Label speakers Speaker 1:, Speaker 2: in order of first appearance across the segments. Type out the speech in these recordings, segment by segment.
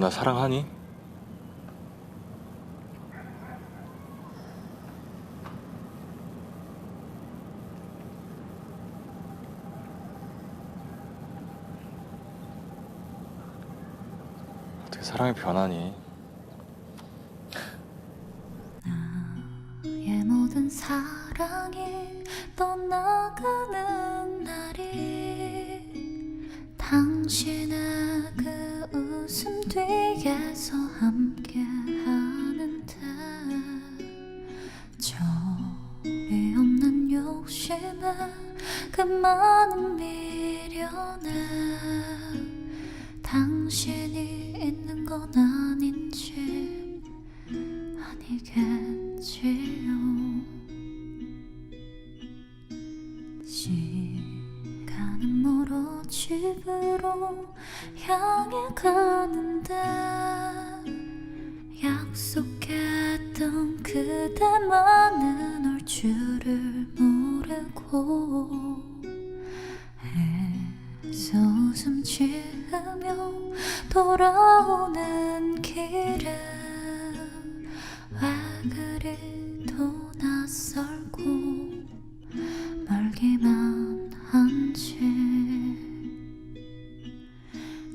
Speaker 1: 너 나 사랑하니? 어떻게 사랑이 변하니?
Speaker 2: 나의 모든 사랑이 떠나가는 날이 웃음 뒤에서 함께 하는데 저리 없는 욕심에 그 많은 미련에. 당신이 있는 건 아닌지 아니겠지요 멀어 집으로 향해 가는데 약속했던 그대만은 올 줄을 모르고 애써 웃음 지으며 돌아오는 길에 왜 그리 또 낯설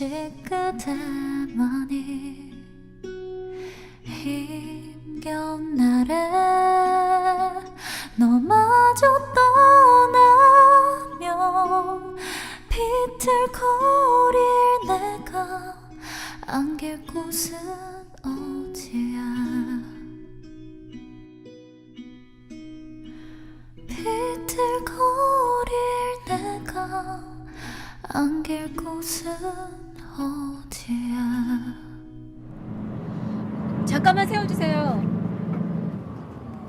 Speaker 2: 오직 그대만이 힘겨운 날에 너마저 떠나면 비틀거릴 내가 안길 곳은 어디야? 비틀거릴 내가 안길 곳은 어디야
Speaker 3: 잠깐만 세워주세요.